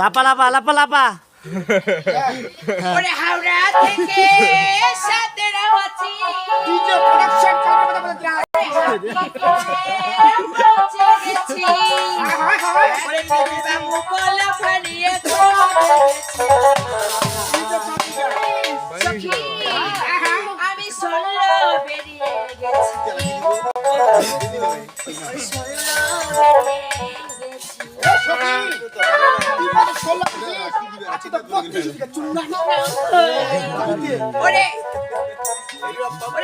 লাপা লাপা লাপা লাপা। Europa.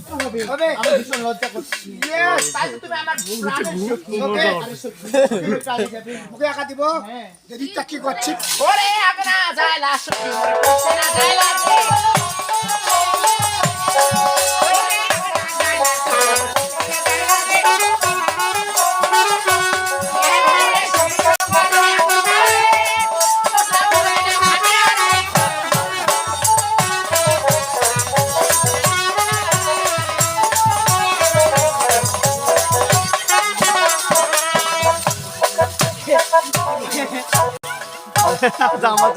হবে হবে। আমি ভীষণ লজ্জা করছি Yes. তাই তুমি আমার ওকে। মুখে একা দিব হ্যাঁ। যদি তা কি করছি ওরে আগে না যায় লাশ না যায় লাশ জামা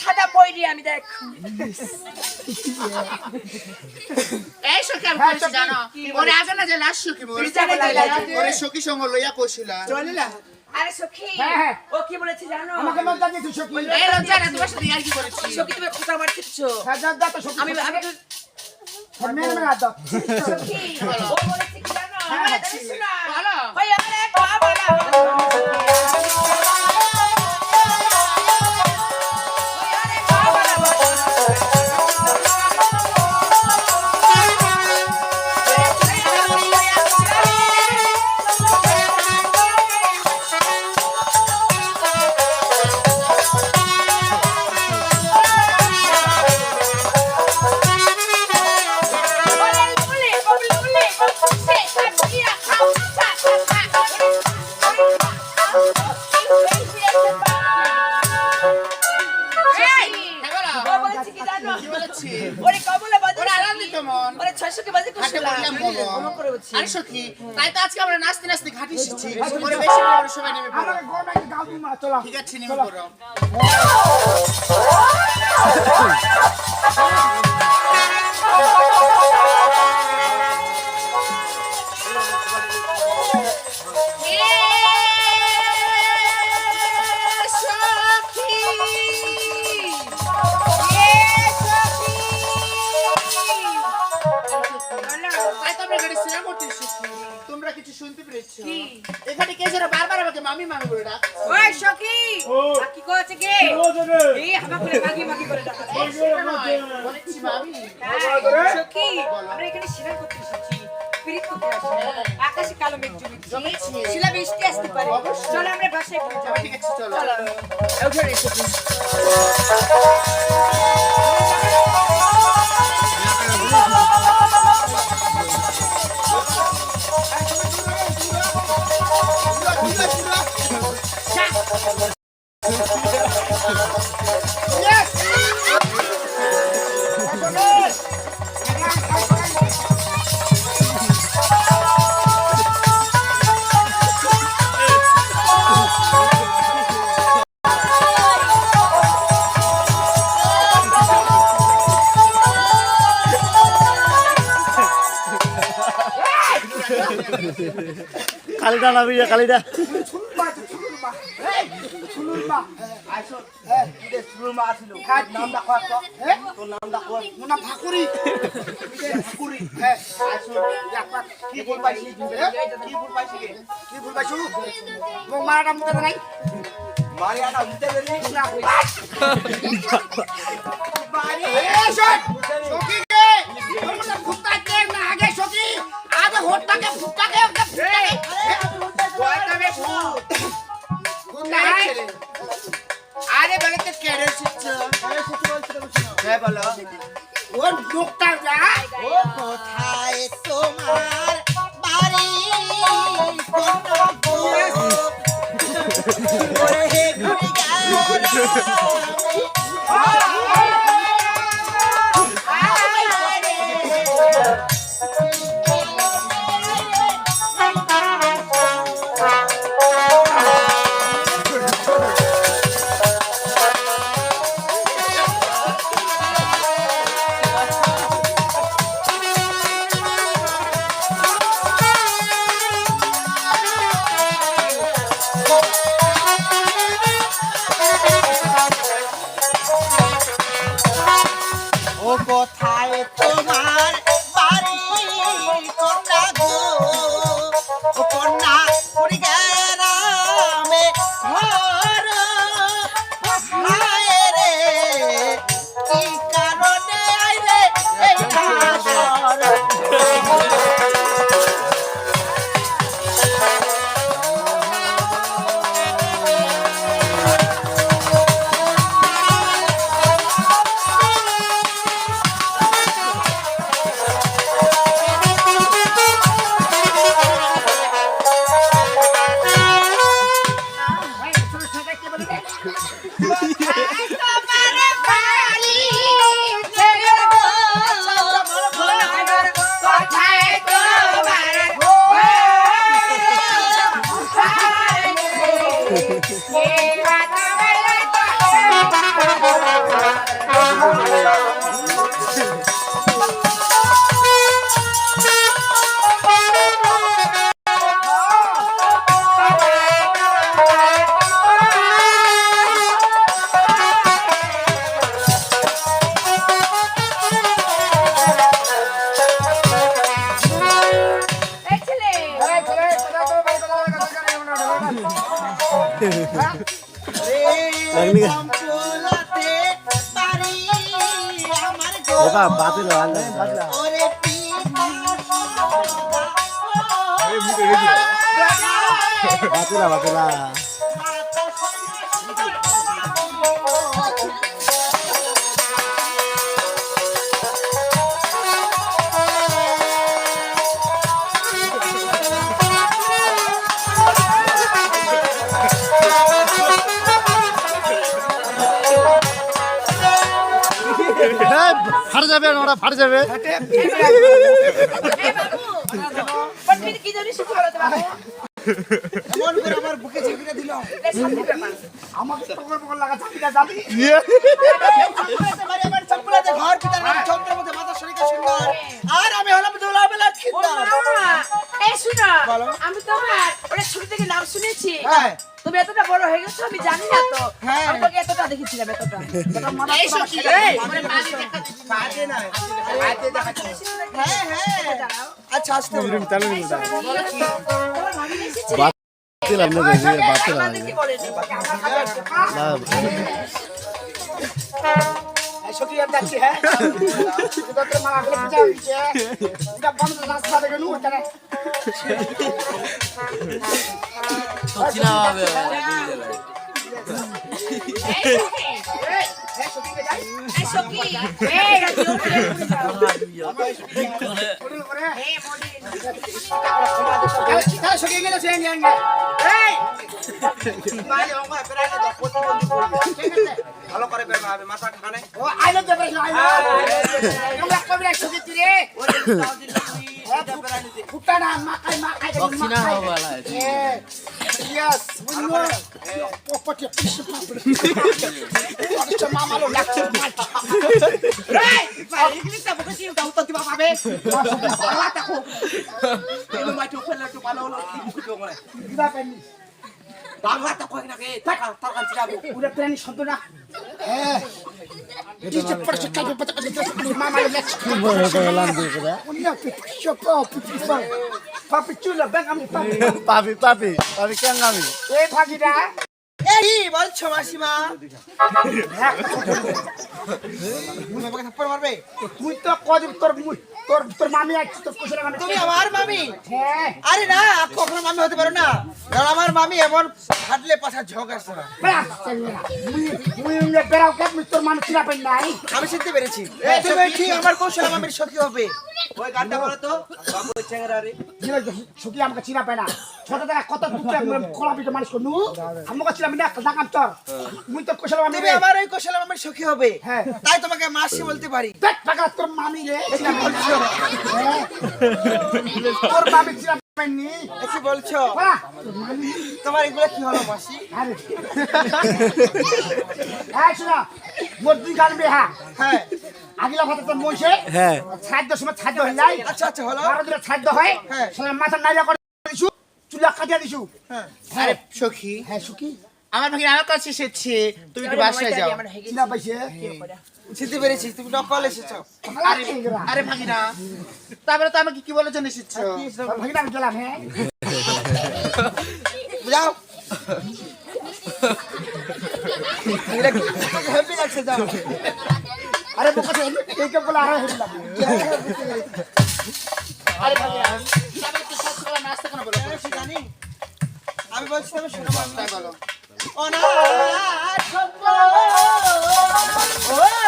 সাদা পয়রি আমি দেখ এই সখী আমি হ্যাঁ, কইছি জানো ওরে আগে না যে লাশ সখী মোর জানে যে লাশ সখী। ওরে সখী সঙ্গ লইয়া কইছিলা চলিলা আরে সখী হ্যাঁ, হ্যাঁ। ও কি বলেছে জানো আমাকে লজ্জা দিয়েছ সখী এই লজ্জা না তোমার সাথে আর করেছি সখী তুমি কোথা মারছিস হ্যাঁ যা যা তো সখী আমি আমি মেরে মেরে দাও সখী ও বলেছে কি জানো হ্যাঁ, আমার জানিস না বলো। ওই আরে বাবা হ্যাঁ বলছি আরে সখী তাই তো আজকে আমরা নাচতে নাচতে ঘাটে এসেছি পরে বেশি করে সবাই নেমে পড়ো ঠিক আছে নেমে পড়ো। ওই সখী কি করছে কে? এই হামা করে মাগি মাগি করে ডাকা। বলেছি মামি সখী। আমরা এখানে সিনেমা করতে এসেছি পিরিত করতে আসি আকাশে কালো মেঘ জমেছে। জমেছে। শিলা বৃষ্টি আসতে পারে। চলো আমরা বাসায় পৌঁছে যাব ঠিক আছে চলো। চলো। উঠে এসেছি কি ভুল পাইছো মোক মারাটা মুখে নাই মারিয়াটা উঠতে দেলি ওর লোকটা যায়? কোথায় তোমার বাড়ি? ওরে ওকা বাতিল হল বাতিলা বাতিলা। চন্দ্রের যাবে মাথা শরীরটা যাবে। আর আমি হলাম দোলা। বেলা। আমি তোমার ওটা ছোট থেকে নাম শুনেছি। হ্যাঁ। তুমি এতটা বড় হয়ে গেছো আমি জানি না তো। হ্যাঁ। আমি তোকে এতটা দেখেছিলাম এতটা। এই সখী এই, বাজে না হ্যাঁ হ্যাঁ। আচ্ছা আসতে বলো। তোমার ভাবি এসেছে আর যাচ্ছি হ্যাঁ? এটা মা আগলে পূজা হইছে এটা বন্ধ রাস্তা নু ঠিক আছে। ভালো করে বের হবে মাথা ঠানে ও আইলো দেবে আইলো। আমরা কবি এক সখী তুই রে। ফুটা না মাখাই মাখাই বক্সিনা হওয়ালা Yes, we know. Pop your fish pop. Acha mama lo lakse mat. Hey, ইংলিশটা বুকে দিয়ে দাও তো দিবা পাবে bala ta ko. এলো মাইটো ফেলে তো ভালো হলো কি বুকে তো করে Diba না কে টাকা. Eh. Dice per se. Papi chula bang ami papi. এই বলছো মাসিমা মারবে তুই তো কদিন তোর তোর তোর মামি আছে তোর তুমি আমার মামি হ্যাঁ আরে না কখনো মামি হতে পারো না কারণ আমার মামি এমন হাঁটলে পাশা ঝোঁক আসছে না। আমি শিখতে পেরেছি। ঠিক আমার কৌশল মামির সত্যি হবে। ওই গানটা বলো তো। বাবু চেংরা রে জিলা আমাকে চিনা পাই না। ছোট থেকে কত দুটো কলা পিঠে মানুষ করনু? আমাকে চিনা না দেখাম তোর মুই তোর কুশলে মামি আমার ওই কৌশল মামির সখী হবে। হ্যাঁ। তাই তোমাকে মাসি বলতে পারি। দেখ টাকা তোর মামি রে। তোর মামি কি বলছো তোমার এগুলো কি হলো মাসি? হ্যাঁ শোনা মোর দুই গান বেহা। হ্যাঁ। আগিলা কথা তোর মনসে হ্যাঁ। খাদ্য সময় খাদ্য হয়ে যায় আচ্ছা আচ্ছা হলো। বারো দিনে খাদ্য হয়। হ্যাঁ। মাথা নাইরা করে দিছু চুলা কাটিয়া দিছু। হ্যাঁ। হ্যাঁ। সখী। হ্যাঁ সুখী। আমার ভাগিন আমার কাছে এসেছে। তুমি একটু বাসায় যাও। চিনা পাইছে? শিখতে পেরেছি তুমি নকল এসেছ। আরে আরে ভাগিনা। তারপরে তো আমাকে কি বলে জন্য এসেছ ভাগিনা আমি গেলাম হ্যাঁ? যাও। হেল্পি লাগছে যাও। আরে বোকা তো এই কে বলে আরে হইলাম আরে ভাগিনা তারপরে তো সব সময় নাস্তা কেন বলো। জানি। আমি বলছি তুমি শোনো বলো। অনাথ শুনে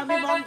আমি মন্দ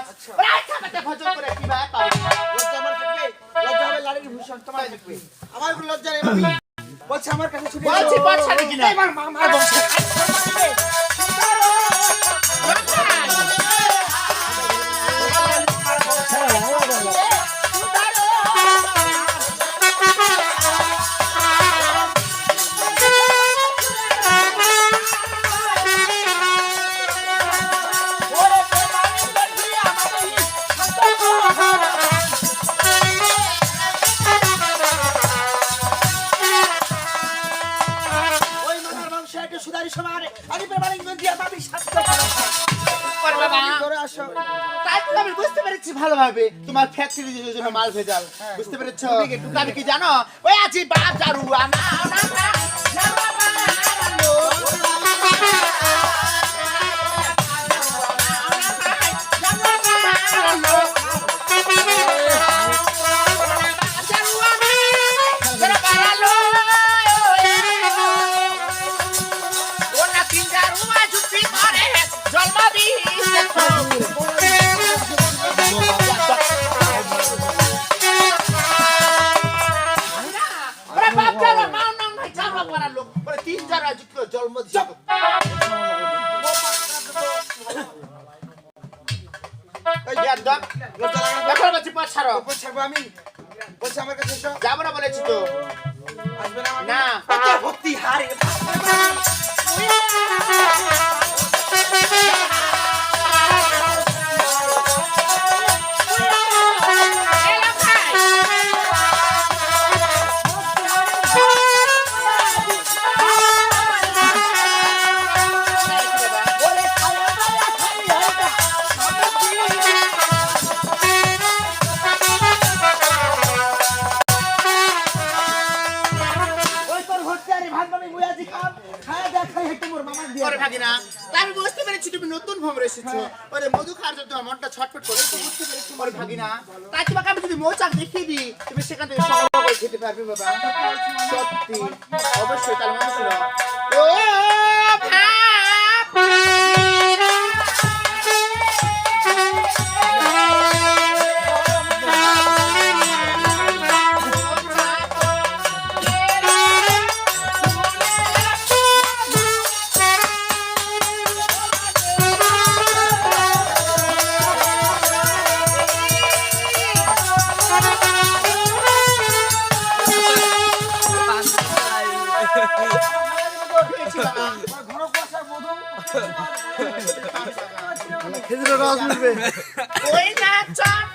আচ্ছা। গাছ প্রায় খামাতে ভজন করে কি ভাই পাবো লজ্জা আমার থাকবে। লজ্জা হবে লাড়ির কাছে তোমার ফ্যাক্টরি মাল ভেজাল। হ্যাঁ। বুঝতে পেরেছ? কি জানো? ওই আছি বাপ জারু না ওরে তার তোমাকে আমি যদি মৌচাক দেখিয়ে দিই, তুমি সেখান থেকে সংগ্রহ করে খেতে পারবে, বাবা। খেজুরের রস মিলবে। ওই না চাপো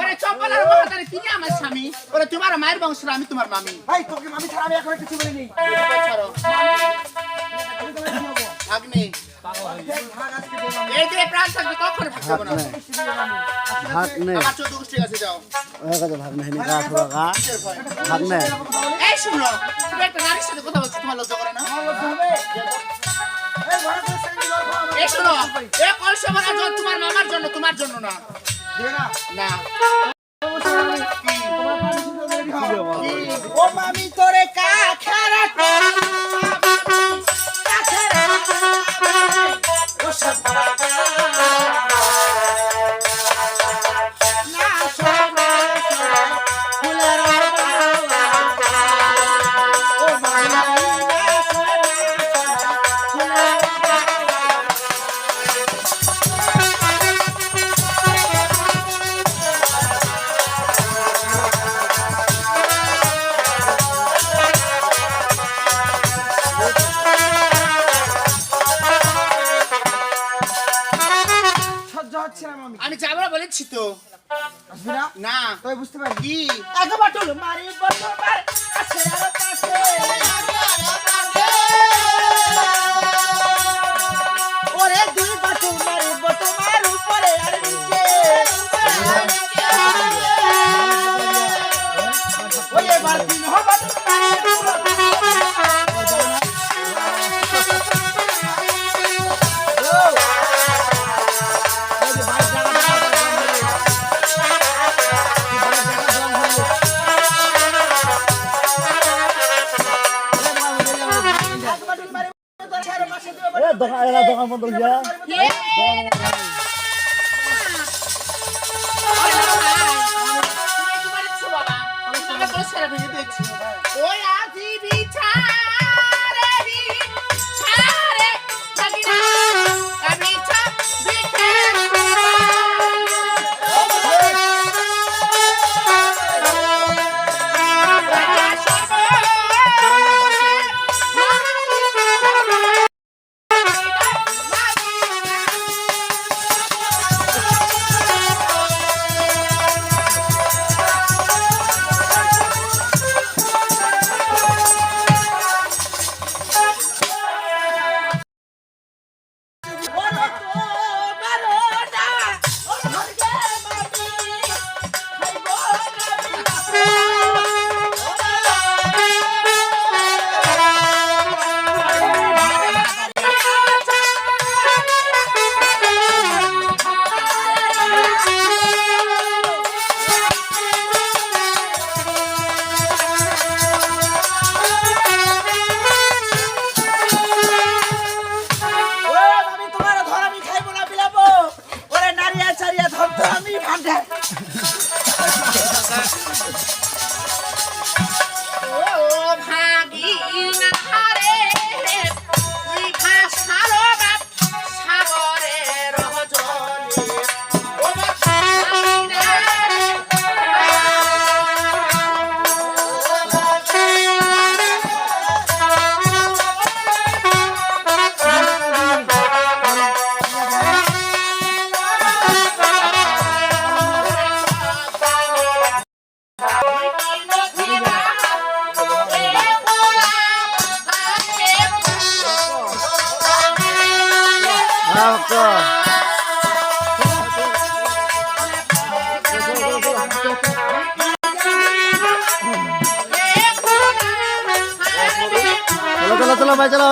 ওরে চপলার মহাতারে তিনি আমার স্বামী। ওরে তোমার মায়ের বংশের আমি তোমার মামি। ভাই তোকে মামি ছাড়া আমি এখন কিছু বলিনি। আমি। এই যে প্রাণ থাকবে কখনো ভাত না। নেই নেই আমার চোদ্দ গোষ্ঠী আছে যাও। ওই কাছে ভাত নেই গা ছোড়া গা। কিসের নেই এই শুনো তুমি একটা নারীর সাথে কথা বলছো তোমার লজ্জা করে না? লজ্জা হবে? এই শুনো এ কলসে ভরা তোমার মামার জন্য তোমার জন্য না। না? ও মামি তোরে কাখারা সহ্য দোকান দোকান বন্ধ হয়ে যা ওই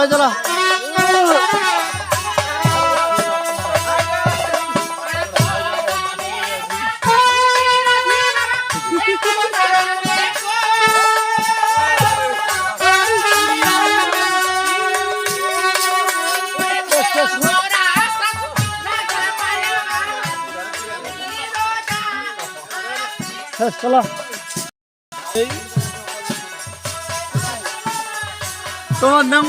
চলো ভাই চলো। শেষ চলো। তোমার নাম